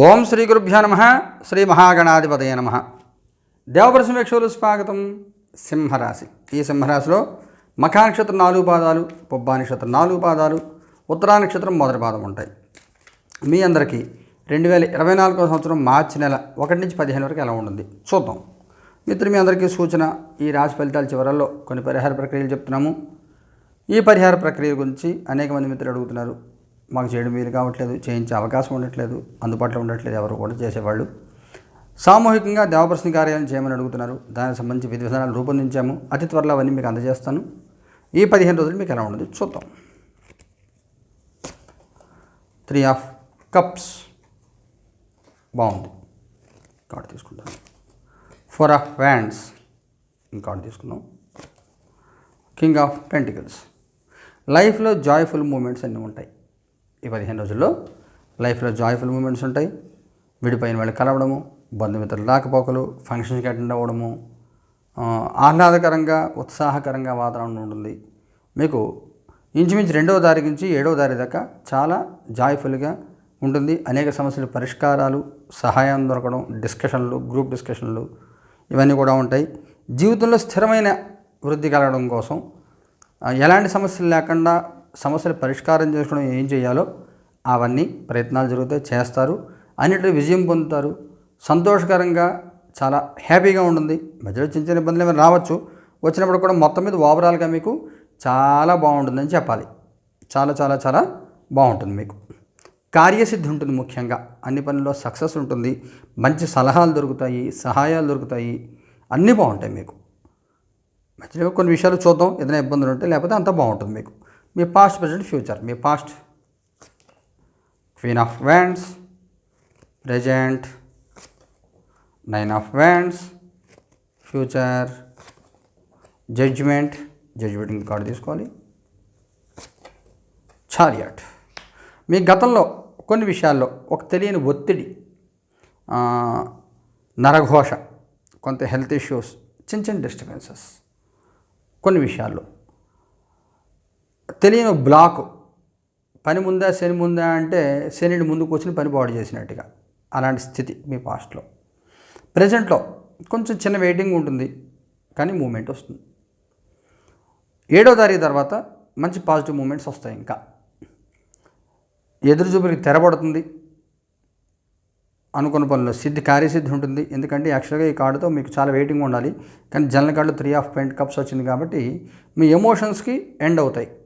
ఓం శ్రీ గురుభ్యో నమ. శ్రీ మహాగణాధిపతయ నమ. దేవపరసమేక్షలు స్వాగతం సింహరాశి. ఈ సింహరాశిలో మఖానక్షత్రం నాలుగు పాదాలు పుబ్బా నక్షత్రం నాలుగు పాదాలు ఉత్తరా నక్షత్రం మొదటి పాదం ఉంటాయి. మీ అందరికీ రెండు వేల ఇరవై నాలుగో సంవత్సరం మార్చి నెల ఒకటి నుంచి పదిహేను వరకు ఎలా ఉంటుంది? చూద్దాం. మిత్రులు మీ అందరికీ సూచన ఈ రాశి ఫలితాల చివరల్లో కొన్ని పరిహార ప్రక్రియలు చెప్తున్నాము. ఈ పరిహార ప్రక్రియ గురించి అనేక మంది మిత్రులు అడుగుతున్నారు. మాకు చేయడం వీలు కావట్లేదు చేయించే అవకాశం ఉండట్లేదు అందుబాటులో ఉండట్లేదు ఎవరు కూడా చేసేవాళ్ళు. సామూహికంగా దేవప్రశ్న కార్యాలను చేయమని అడుగుతున్నారు. దానికి సంబంధించి విధి విధానాలు రూపొందించాము. అతి త్వరలో అవన్నీ మీకు అందజేస్తాను. ఈ పదిహేను రోజులు మీకు ఎలా ఉండదు చూద్దాం. త్రీ ఆఫ్ కప్స్ బాగుంది. కార్డు తీసుకుంటాను. ఫోర్ ఆఫ్ వ్యాండ్స్ కార్డు తీసుకుందాం. కింగ్ ఆఫ్ పెంటికల్స్ లైఫ్లో జాయ్ఫుల్ మూమెంట్స్ అన్నీ ఉంటాయి. ఈ పదిహేను రోజుల్లో లైఫ్లో జాయ్ఫుల్ మూమెంట్స్ ఉంటాయి. విడిపోయిన వాళ్ళు కలవడము బంధుమిత్రులు రాకపోకలు ఫంక్షన్స్కి అటెండ్ అవ్వడము ఆహ్లాదకరంగా ఉత్సాహకరంగా వాతావరణం ఉంటుంది. మీకు ఇంచుమించు రెండవ తారీఖు నుంచి ఏడవ తారీఖు దాకా చాలా జాయ్ఫుల్గా ఉంటుంది. అనేక సమస్యల పరిష్కారాలు సహాయం దొరకడం డిస్కషన్లు గ్రూప్ డిస్కషన్లు ఇవన్నీ కూడా ఉంటాయి. జీవితంలో స్థిరమైన వృద్ధి కలగడం కోసం ఎలాంటి సమస్యలు లేకుండా సమస్యలు పరిష్కారం చేసుకోవడం ఏం చేయాలో అవన్నీ ప్రయత్నాలు జరుగుతాయి చేస్తారు. అన్నిటిని విజయం పొందుతారు. సంతోషకరంగా చాలా హ్యాపీగా ఉంటుంది. మధ్యలో చిన్న చిన్న ఇబ్బందులు ఏమైనా రావచ్చు. వచ్చినప్పుడు కూడా మొత్తం మీద ఓవరాల్గా మీకు చాలా బాగుంటుందని చెప్పాలి. చాలా చాలా చాలా బాగుంటుంది మీకు. కార్యసిద్ధి ఉంటుంది ముఖ్యంగా. అన్ని పనుల్లో సక్సెస్ ఉంటుంది. మంచి సలహాలు దొరుకుతాయి సహాయాలు దొరుకుతాయి. అన్నీ బాగుంటాయి మీకు. మధ్యలో కొన్ని విషయాలు చూద్దాం. ఏదైనా ఇబ్బందులు ఉంటే లేకపోతే అంత బాగుంటుంది మీకు. మీ past present future me past queen of wands present nine of wands future judgement judgement card తీసుకోవాలి. చారియట్ మీ గతంలో కొన్ని విషయాల్లో ఒక తెలియని ఒత్తిడి నరఘోష కొంత హెల్త్ ఇష్యూస్ చిన్న చిన్న డిస్టర్బెన్సెస్ కొన్ని విషయాల్లో. తెలియని బ్లాక్ పని ముందా శని ముందా అంటే శనిని ముందు వచ్చిన పని పాడు చేసినట్టుగా. అలాంటి స్థితి మీ పాస్ట్లో. ప్రజెంట్లో కొంచెం చిన్న వెయిటింగ్ ఉంటుంది కానీ మూమెంట్ వస్తుంది. ఏడో తారీఖు తర్వాత మంచి పాజిటివ్ మూమెంట్స్ వస్తాయి ఇంకా. ఎదురు చూపులకి తెరబడుతుంది. అనుకున్న పనుల్లో సిద్ధి కార్యసిద్ధి ఉంటుంది. ఎందుకంటే యాక్చువల్గా ఈ కార్డుతో మీకు చాలా వెయిటింగ్ ఉండాలి. కానీ general card three of paint cups వచ్చింది కాబట్టి మీ ఎమోషన్స్కి ఎండ్ అవుతాయి.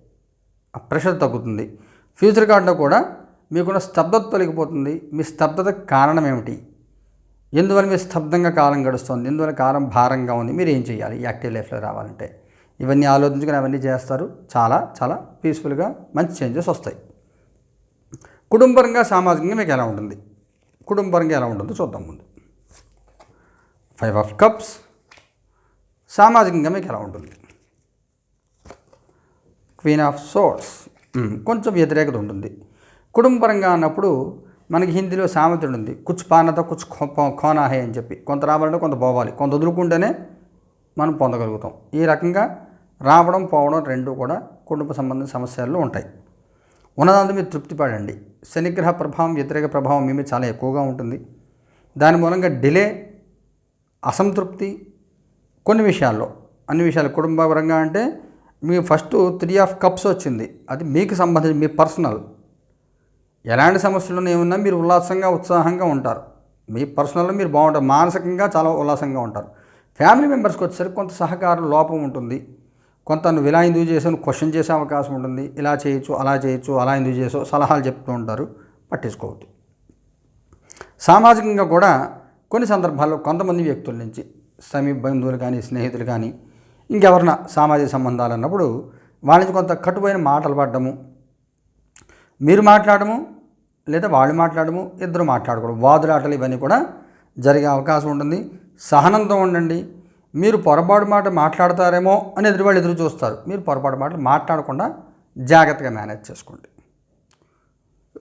ప్రెషర్ తగ్గుతుంది. ఫ్యూచర్ కార్డులో కూడా మీకున్న స్తబ్దత తొలగిపోతుంది. మీ స్తబ్దత కారణం ఏమిటి? ఎందువల్ల మీరు స్తబ్దంగా కాలం గడుస్తుంది? ఎందువల్ల కాలం భారంగా ఉంది? మీరు ఏం చేయాలి? యాక్టివ్ లైఫ్లో రావాలంటే. ఇవన్నీ ఆలోచించుకొని అవన్నీ చేస్తారు. చాలా చాలా పీస్ఫుల్గా మంచి చేంజెస్ వస్తాయి. కుటుంబరంగా సామాజికంగా మీకు ఎలా ఉంటుంది? కుటుంబరంగా ఎలా ఉంటుందో చూద్దాం ముందు. ఫైవ్ ఆఫ్ కప్స్ సామాజికంగా మీకు ఎలా ఉంటుంది? క్వీన్ ఆఫ్ సోర్స్ కొంచెం వ్యతిరేకత ఉంటుంది. కుటుంబపరంగా అన్నప్పుడు మనకి హిందీలో సామెత ఉంటుంది. కుచ్ పానత కుచ్ ఖో- అని చెప్పి. కొంత రావాలంటే కొంత పోవాలి. కొంత వదులుకుంటేనే మనం పొందగలుగుతాం. ఈ రకంగా రావడం పోవడం రెండు కూడా కుటుంబ సంబంధ సమస్యలు ఉంటాయి. ఉన్నదాంతో మీరు తృప్తి పడండి. శనిగ్రహ ప్రభావం వ్యతిరేక ప్రభావం మీ మీద చాలా ఎక్కువగా ఉంటుంది. దాని మూలంగా డిలే అసంతృప్తి కొన్ని విషయాల్లో. అన్ని విషయాలు కుటుంబపరంగా అంటే మీ ఫస్ట్ త్రీ ఆఫ్ కప్స్ వచ్చింది. అది మీకు సంబంధించి మీ పర్సనల్. ఎలాంటి సమస్యలు ఏమున్నా మీరు ఉల్లాసంగా ఉత్సాహంగా ఉంటారు. మీ పర్సనల్లో మీరు బాగుంటారు. మానసికంగా చాలా ఉల్లాసంగా ఉంటారు. ఫ్యామిలీ మెంబర్స్కి వచ్చేసరికి కొంత సహకారం లోపం ఉంటుంది. కొంత నువ్వు ఇలా ఎందుకు చేసావు? క్వశ్చన్ చేసే అవకాశం ఉంటుంది. ఇలా చేయొచ్చు అలా చేయొచ్చు అలా ఎందుకు చేసావు? సలహాలు చెప్తూ ఉంటారు. పట్టించుకోవద్దు. సామాజికంగా కూడా కొన్ని సందర్భాల్లో కొంతమంది వ్యక్తుల నుంచి సమీప బంధువులు కానీ స్నేహితులు కానీ ఇంకెవరన్నా సామాజిక సంబంధాలు అన్నప్పుడు వాళ్ళ నుంచి కొంత కట్టుపోయిన మాటలు పడ్డము. మీరు మాట్లాడము లేదా వాళ్ళు మాట్లాడము ఇద్దరు మాట్లాడకూడదు వాదులాటలు ఇవన్నీ కూడా జరిగే అవకాశం ఉంటుంది. సహనంతో ఉండండి. మీరు పొరపాటు మాట మాట్లాడతారేమో అని ఎదురు వాళ్ళు ఎదురు చూస్తారు. మీరు పొరపాటు మాటలు మాట్లాడకుండా జాగ్రత్తగా మేనేజ్ చేసుకోండి.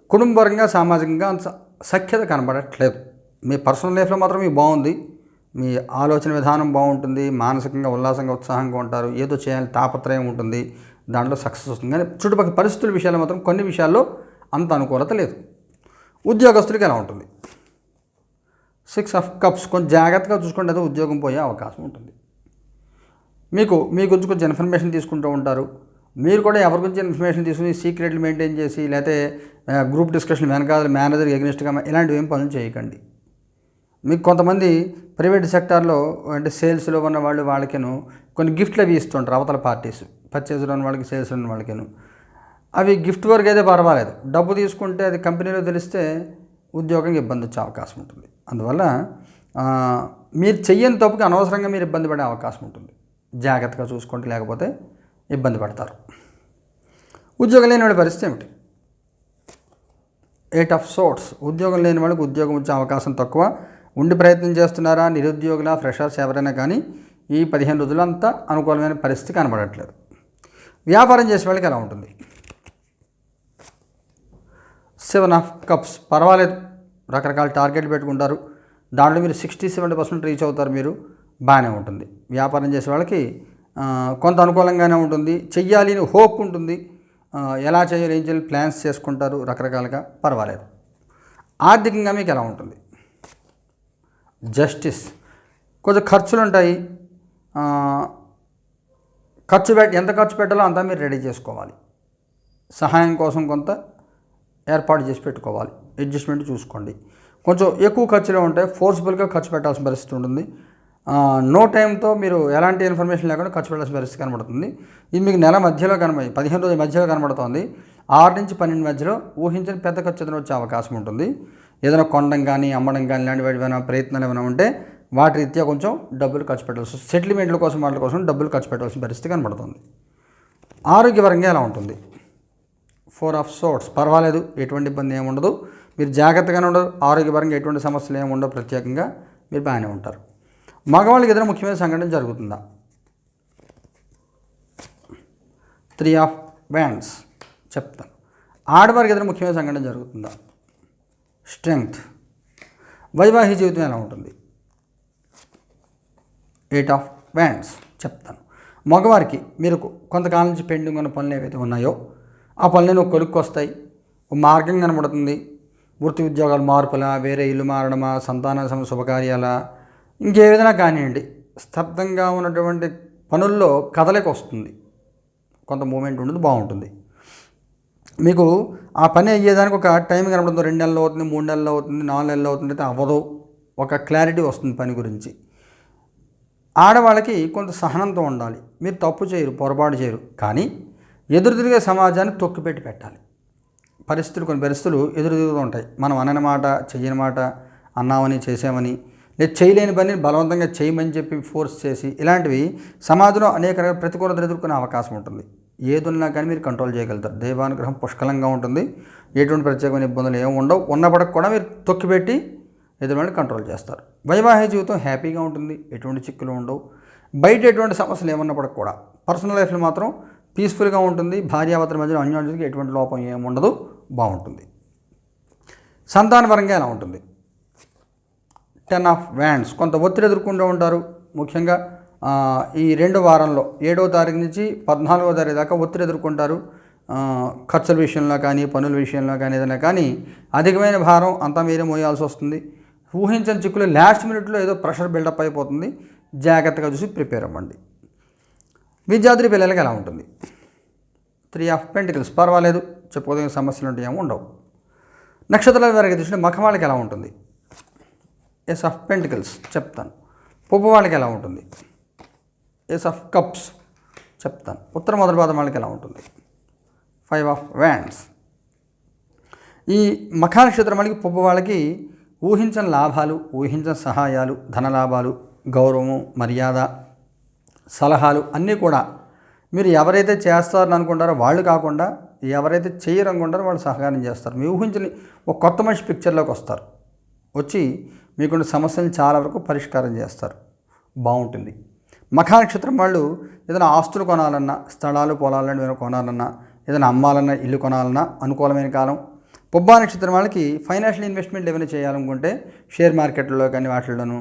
కుటుంబపరంగా సామాజికంగా సఖ్యత కనబడట్లేదు. మీ పర్సనల్ లైఫ్లో మాత్రం మీకు బాగుంది. మీ ఆలోచన విధానం బాగుంటుంది మానసికంగా ఉల్లాసంగా ఉత్సాహంగా ఉంటారు ఏదో చేయాలి తాపత్రయం ఉంటుంది దాంట్లో సక్సెస్ వస్తుంది. కానీ చుట్టుపక్కల పరిస్థితుల విషయాల్లో మాత్రం కొన్ని విషయాల్లో అంత అనుకూలత లేదు. ఉద్యోగస్తులకి ఎలా ఉంటుంది? సిక్స్ ఆఫ్ కప్స్ కొంచెం జాగ్రత్తగా చూసుకుంటే అయితే ఉద్యోగం పోయే అవకాశం ఉంటుంది. మీకు మీ గురించి కొంచెం ఇన్ఫర్మేషన్ తీసుకుంటూ ఉంటారు. మీరు కూడా ఎవరి గురించి ఇన్ఫర్మేషన్ తీసుకుని సీక్రెట్లు మెయింటైన్ చేసి లేకపోతే గ్రూప్ డిస్కషన్ వెనకాల మేనేజర్ ఎగ్నిస్ట్గా ఇలాంటివి ఏం పనులు చేయకండి. మీకు కొంతమంది ప్రైవేట్ సెక్టార్లో అంటే సేల్స్లో ఉన్న వాళ్ళు వాళ్ళకేను కొన్ని గిఫ్ట్లు అవి ఇస్తుంటారు అవతల పార్టీస్. పర్చేజ్లో ఉన్న వాళ్ళకి సేల్స్లో ఉన్న వాళ్ళకేను. అవి గిఫ్ట్ వరకు అయితే పర్వాలేదు. డబ్బు తీసుకుంటే అది కంపెనీలో తెలిస్తే ఉద్యోగం ఇబ్బంది వచ్చే అవకాశం ఉంటుంది. అందువల్ల మీరు చెయ్యని తప్పుకి అనవసరంగా మీరు ఇబ్బంది పడే అవకాశం ఉంటుంది. జాగ్రత్తగా చూసుకోండి లేకపోతే ఇబ్బంది పడతారు. ఉద్యోగం లేని వాళ్ళ పరిస్థితి ఏమిటి? ఎయిట్ ఆఫ్ సోర్ట్స్ ఉద్యోగం లేని వాళ్ళకి ఉద్యోగం వచ్చే అవకాశం తక్కువ. ఉండి ప్రయత్నం చేస్తున్నారా? నిరుద్యోగుల? ఫ్రెషర్స్ ఎవరైనా కానీ ఈ పదిహేను రోజులంతా అనుకూలమైన పరిస్థితి కనబడట్లేదు. వ్యాపారం చేసే వాళ్ళకి ఎలా ఉంటుంది? Seven of cups. పర్వాలేదు. రకరకాల టార్గెట్లు పెట్టుకుంటారు. దాంట్లో మీరు సిక్స్టీ సెవెంటీ పర్సెంట్ రీచ్ అవుతారు మీరు. బాగానే ఉంటుంది. వ్యాపారం చేసే వాళ్ళకి కొంత అనుకూలంగానే ఉంటుంది. చెయ్యాలి అని హోప్ ఉంటుంది. ఎలా చేయాలి ఏం చేయాలి ప్లాన్స్ చేసుకుంటారు రకరకాలుగా. పర్వాలేదు. ఆర్థికంగా మీకు ఎలా ఉంటుంది? జస్టిస్. కొంచెం ఖర్చులు ఉంటాయి ఖర్చు పెట్ ఎంత ఖర్చు పెట్టాలో అంతా మీరు రెడీ చేసుకోవాలి. సహాయం కోసం కొంత ఏర్పాటు చేసి పెట్టుకోవాలి. అడ్జస్ట్మెంట్ చూసుకోండి. కొంచెం ఎక్కువ ఖర్చులో ఉంటాయి. ఫోర్స్ఫుల్గా ఖర్చు పెట్టాల్సిన పరిస్థితి ఉంటుంది. నో టైంతో మీరు ఎలాంటి ఇన్ఫర్మేషన్ లేకుండా ఖర్చు పెట్టాల్సిన పరిస్థితి కనబడుతుంది. ఇది మీకు నెల మధ్యలో కనబడి పదిహేను రోజుల మధ్యలో కనబడుతోంది. ఆరు నుంచి పన్నెండు మధ్యలో ఊహించని పెద్ద ఖర్చు వచ్చే అవకాశం ఉంటుంది. ఏదైనా కొనడం కానీ అమ్మడం కానీ ఇలాంటి వాటి ఏమైనా ప్రయత్నాలు ఏమైనా ఉంటే వాటి రీత్యా కొంచెం డబ్బులు ఖర్చు పెట్టాల్సి సెటిల్మెంట్ల కోసం వాటి కోసం డబ్బులు ఖర్చు పెట్టాల్సిన పరిస్థితి కనబడుతుంది. ఆరోగ్యపరంగా ఎలా ఉంటుంది? ఫోర్ ఆఫ్ సోర్ట్స్ పర్వాలేదు ఎటువంటి ఇబ్బంది ఏమి ఉండదు. మీరు జాగ్రత్తగానే ఉండదు ఆరోగ్యపరంగా ఎటువంటి సమస్యలు ఏమి ఉండవు ప్రత్యేకంగా మీరు బాగానే ఉంటారు. మగవాళ్ళకి ఏదైనా ముఖ్యమైన సంఘటన జరుగుతుందా? త్రీ ఆఫ్ బ్యాండ్స్ చెప్తాను. ఆడవారికి ఏదైనా ముఖ్యమైన సంఘటన జరుగుతుందా? స్ట్రెంగ్త్. వైవాహిక జీవితం ఎలా ఉంటుంది? ఎయిట్ ఆఫ్ బ్యాండ్స్ చెప్తాను. మగవారికి మీరు కొంతకాలం నుంచి పెండింగ్ ఉన్న పనులు ఏవైతే ఉన్నాయో ఆ పనులను కొలుక్కు వస్తాయి ఒక మార్గం కనబడుతుంది. వృత్తి ఉద్యోగాలు మార్పులా వేరే ఇల్లు మారడమా సంతాన సమ శుభకార్యాలా ఇంకే విధంగా కానివ్వండి. స్తబ్దంగా ఉన్నటువంటి పనుల్లో కదలిక వస్తుంది. కొంత మూమెంట్ ఉండదు బాగుంటుంది. మీకు ఆ పని అయ్యేదానికి ఒక టైం కనబడుతుంది. రెండు నెలలు అవుతుంది మూడు నెలలు అవుతుంది నాలుగు నెలలు అవుతుంది అయితే అవ్వదు. ఒక క్లారిటీ వస్తుంది పని గురించి. ఆడవాళ్ళకి కొంత సహనంతో ఉండాలి. మీరు తప్పు చేయరు పొరపాటు చేయరు. కానీ ఎదురు తిరిగే సమాజాన్ని తొక్కిపెట్టి పెట్టాలి. పరిస్థితులు కొన్ని పరిస్థితులు ఎదురు తిరుగుతూ ఉంటాయి. మనం అనని మాట చెయ్యని మాట అన్నామని చేసామని లేదు చేయలేని పని బలవంతంగా చేయమని చెప్పి ఫోర్స్ చేసి ఇలాంటివి సమాజంలో అనేక రకాల ప్రతికూలతలు ఎదుర్కొనే అవకాశం ఉంటుంది. ఏదున్నా కానీ మీరు కంట్రోల్ చేయగలుగుతారు. దైవానుగ్రహం పుష్కలంగా ఉంటుంది. ఎటువంటి ప్రత్యేకమైన ఇబ్బందులు ఏమి ఉండవు. ఉన్నప్పటికి కూడా మీరు తొక్కిపెట్టి ఎదురుని కంట్రోల్ చేస్తారు. వైవాహిక జీవితం హ్యాపీగా ఉంటుంది. ఎటువంటి చిక్కులు ఉండవు. బయట ఎటువంటి సమస్యలు ఏమన్నప్పటికి కూడా పర్సనల్ లైఫ్లో మాత్రం పీస్ఫుల్గా ఉంటుంది. భార్యాభర్తల మధ్యన అన్యోన్యతకి ఎటువంటి లోపం ఏముండదు ఉండదు. బాగుంటుంది. సంతానపరంగా ఎలా ఉంటుంది? టెన్ ఆఫ్ వ్యాండ్స్ కొంత ఒత్తిడి ఎదుర్కొంటూ ఉంటారు. ముఖ్యంగా ఈ రెండు వారంలో ఏడవ తారీఖు నుంచి పద్నాలుగో తారీఖు దాకా ఒత్తిడి ఎదుర్కొంటారు. ఖర్చుల విషయంలో కానీ పనుల విషయంలో కానీ ఏదైనా కానీ అధికమైన భారం అంతా మీరే మోయాల్సి వస్తుంది. ఊహించని చిక్కులు లాస్ట్ మినిట్లో ఏదో ప్రెషర్ బిల్డప్ అయిపోతుంది. జాగ్రత్తగా చూసి ప్రిపేర్ అవ్వండి. విద్యార్థి పిల్లలకి ఎలా ఉంటుంది? త్రీ ఆఫ్ పెంటికల్స్ పర్వాలేదు. చెప్పుకోదగిన సమస్యలు ఉంటాయి ఏమో ఉండవు. నక్షత్రాల వరకు చూసిన మఖం వాళ్ళకి ఎలా ఉంటుంది? ఎస్ ఆఫ్ పెంటికల్స్ చెప్తాను. పువ్వు వాళ్ళకి ఎలా ఉంటుంది? ఏస్ ఆఫ్ కప్స్ చెప్తాను. ఉత్తర మొదటి పాదం వాళ్ళకి ఎలా ఉంటుంది? ఫైవ్ ఆఫ్ వ్యాండ్స్ ఈ మఖా నక్షత్రం వాళ్ళకి పువ్వు వాళ్ళకి ఊహించని లాభాలు ఊహించని సహాయాలు ధన లాభాలు గౌరవము మర్యాద సలహాలు అన్నీ కూడా మీరు ఎవరైతే చేస్తారని అనుకుంటారో వాళ్ళు కాకుండా ఎవరైతే చేయరనుకుంటారో వాళ్ళు సహకారం చేస్తారు. మీ ఊహించని ఒక కొత్త మనిషి పిక్చర్లోకి వస్తారు. వచ్చి మీకున్న సమస్యలను చాలా వరకు పరిష్కారం చేస్తారు. బాగుంటుంది. మఖా నక్షత్రం వాళ్ళు ఏదైనా ఆస్తులు కొనాలన్నా స్థలాలు పొలాలను ఏమైనా కొనాలన్నా ఏదైనా అమ్మాలన్నా ఇల్లు కొనాలన్నా అనుకూలమైన కాలం. పుబ్బా నక్షత్రం వాళ్ళకి ఫైనాన్షియల్ ఇన్వెస్ట్మెంట్ ఏమైనా చేయాలనుకుంటే షేర్ మార్కెట్లో కానీ వాటిల్లోనూ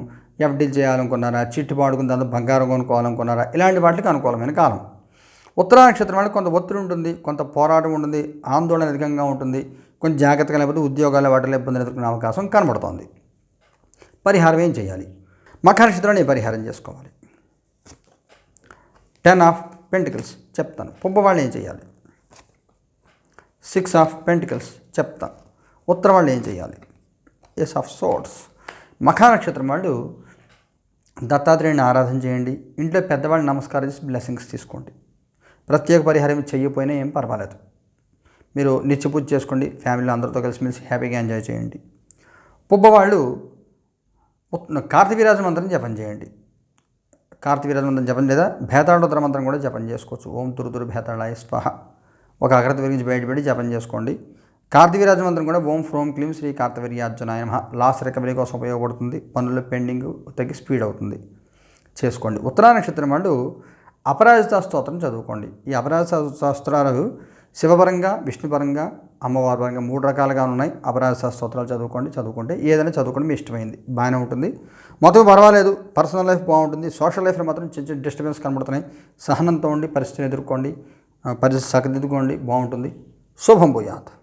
ఎఫ్డీలు చేయాలనుకున్నారా చిట్టు పాడుకున్న దాంతో బంగారం కొనుక్కోవాలనుకున్నారా ఇలాంటి వాటికి అనుకూలమైన కాలం. ఉత్తరా నక్షత్రం వాళ్ళకి కొంత ఒత్తిడి ఉంటుంది కొంత పోరాటం ఉంటుంది ఆందోళన అధికంగా ఉంటుంది కొంచెం జాగ్రత్తగా లేకపోతే ఉద్యోగాల వాటిలో ఇబ్బందులు ఎదుర్కొనే అవకాశం కనబడుతోంది. పరిహారం ఏం చేయాలి? మకర నక్షత్రాన్ని పరిహారం చేసుకోవాలి. టెన్ ఆఫ్ పెంటికల్స్ చెప్తాను. పుబ్బవాళ్ళు ఏం చేయాలి? సిక్స్ ఆఫ్ పెంటికల్స్ చెప్తాను. ఉత్తర వాళ్ళు ఏం చేయాలి? ఎస్ ఆఫ్ సోర్ట్స్ మఖా నక్షత్రం వాళ్ళు దత్తాత్రేయుని ఆరాధన చేయండి. ఇంట్లో పెద్దవాళ్ళు నమస్కారం చేసి బ్లెస్సింగ్స్ తీసుకోండి. ప్రత్యేక పరిహారం చేయకపోయినా ఏం పర్వాలేదు. మీరు నిత్య పూజ చేసుకోండి. ఫ్యామిలీలో అందరితో కలిసిమెలిసి హ్యాపీగా ఎంజాయ్ చేయండి. పుబ్బవాళ్ళు కార్తీక కార్తవీరాజ మంత్రం జపం చేయండి. కార్తవీరాజ మంత్రం జపం లేదా భేతాళోత్తర మంత్రం కూడా జపం చేసుకోవచ్చు. ఓం తురుతురు భేతాళాయ స్వాహ. ఒక అగ్రత గురించి బయటపెట్టి జపం చేసుకోండి. కార్తవీరాజ మంత్రం కూడా ఓం ఫ్రోం క్లీం శ్రీ కార్తవీర్యార్జునాయ నమః. లాస్ రికవరీ కోసం ఉపయోగపడుతుంది. పనులు పెండింగ్ తగ్గి స్పీడ్ అవుతుంది. చేసుకోండి. ఉత్తరా నక్షత్రం వాళ్ళు అపరాజిత స్తోత్రం చదువుకోండి. ఈ అపరాజిత స్తోత్రాలు శివపరంగా విష్ణుపరంగా అమ్మవారి పరంగా మూడు రకాలుగా ఉన్నాయి. అపరాధ స్తోత్రాలు చదువుకోండి చదువుకుంటే ఏదైనా చదువుకోండి మీ ఇష్టమైంది. బాగానే ఉంటుంది. మొత్తం పర్వాలేదు. పర్సనల్ లైఫ్ బాగుంటుంది. సోషల్ లైఫ్లో మాత్రం చిన్న చిన్న డిస్టర్బెన్స్ కనబడుతున్నాయి. సహనంతో ఉండి పరిస్థితిని ఎదుర్కోండి. పరిస్థితి సరిదిద్దుకోండి. బాగుంటుంది. శుభం భూయాత్.